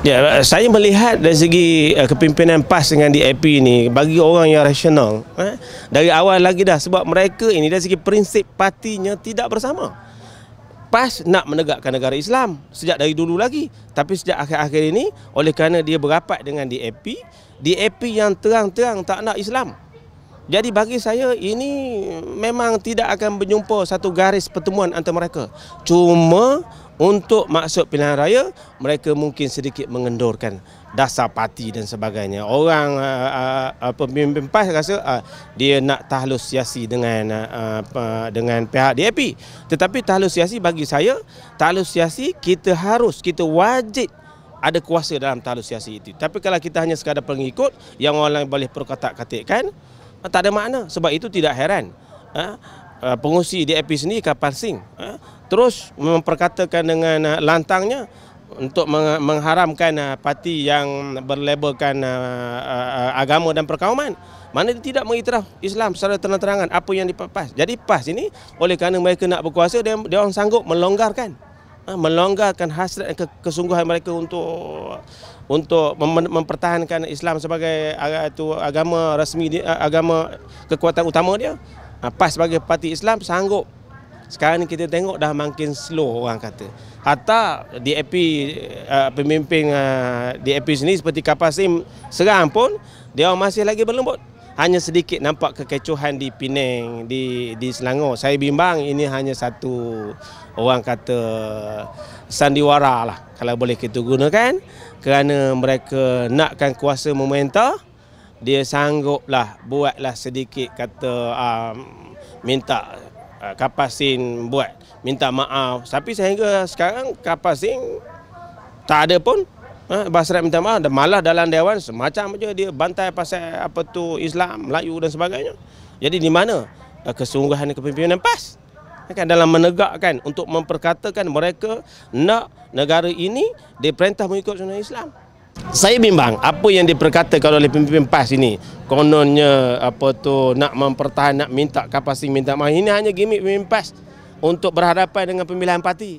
Ya, saya melihat dari segi uh, kepimpinan PAS dengan DAP ni bagi orang yang rasional eh, dari awal lagi dah sebab mereka ini dari segi prinsip partinya tidak bersama. PAS nak menegakkan negara Islam sejak dari dulu lagi tapi sejak akhir-akhir ini oleh kerana dia berapat dengan DAP, DAP yang terang-terang tak nak Islam. Jadi bagi saya ini memang tidak akan berjumpa satu garis pertemuan antara mereka. Cuma untuk maksud pilihan raya mereka mungkin sedikit mengendorkan dasar parti dan sebagainya. Orang uh, uh, pemimpin PAS rasa uh, dia nak tahlus siasi dengan uh, uh, dengan pihak DAP tetapi tahlus siasi bagi saya tahlus siasi kita harus kita wajib ada kuasa dalam tahlus siasi itu. Tapi kalau kita hanya sekadar pengikut yang orang lain boleh perkatak-katikkan uh, tak ada makna. Sebab itu tidak heran uh, uh, pengusi DAP sendiri kapal sing uh, terus memperkatakan dengan uh, lantangnya untuk mengharamkan uh, parti yang berlabelkan uh, agama dan perkauman mana dia tidak mengiktiraf Islam secara terang-terangan apa yang dipas. Jadi PAS ini oleh kerana mereka nak berkuasa dia, dia orang sanggup melonggarkan melonggarkan hasrat dan kesungguhan mereka untuk untuk mempertahankan Islam sebagai agama rasmi agama kekuatan utama dia. PAS sebagai parti Islam sanggup sekarang ni kita tengok dah makin slow orang kata. Hatta DAP uh, pemimpin uh, DAP sini seperti Kapasim Serang pun dia masih lagi berlembut. Hanya sedikit nampak kekecohan di Penang, di di Selangor. Saya bimbang ini hanya satu orang kata sandiwara lah kalau boleh kita gunakan kerana mereka nakkan kuasa memerintah dia sangguplah buatlah sedikit kata um, minta uh, Kapasin buat minta maaf. Tapi sehingga sekarang Kapasin tak ada pun. Uh, Basrat minta maaf dan malah dalam dewan semacam aja dia bantai pasal apa tu Islam Melayu dan sebagainya. Jadi di mana uh, kesungguhan kepimpinan PAS? Kan dalam menegakkan untuk memperkatakan mereka nak negara ini diperintah mengikut sunnah Islam saya bimbang apa yang diperkatakan oleh pemimpin PAS ini. Kononnya apa tu nak mempertahan nak minta kapasiti minta maaf ini hanya gimmick pemimpin PAS untuk berhadapan dengan pemilihan parti.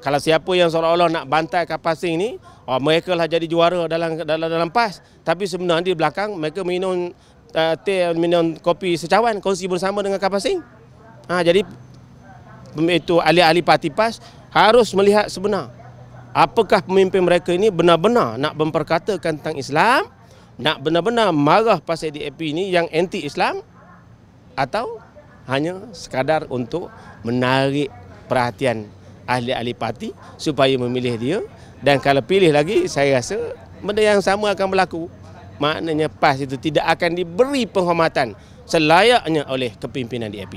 Kalau siapa yang seolah-olah nak bantai kapasiti ini oh, mereka lah jadi juara dalam dalam dalam PAS. Tapi sebenarnya di belakang mereka minum uh, teh minum kopi secawan kongsi bersama dengan kapasiti ha, jadi itu ahli-ahli parti PAS harus melihat sebenar apakah pemimpin mereka ini benar-benar nak memperkatakan tentang Islam, nak benar-benar marah pasal DAP ini yang anti-Islam atau hanya sekadar untuk menarik perhatian ahli-ahli parti supaya memilih dia dan kalau pilih lagi saya rasa benda yang sama akan berlaku. Maknanya PAS itu tidak akan diberi penghormatan selayaknya oleh kepimpinan DAP.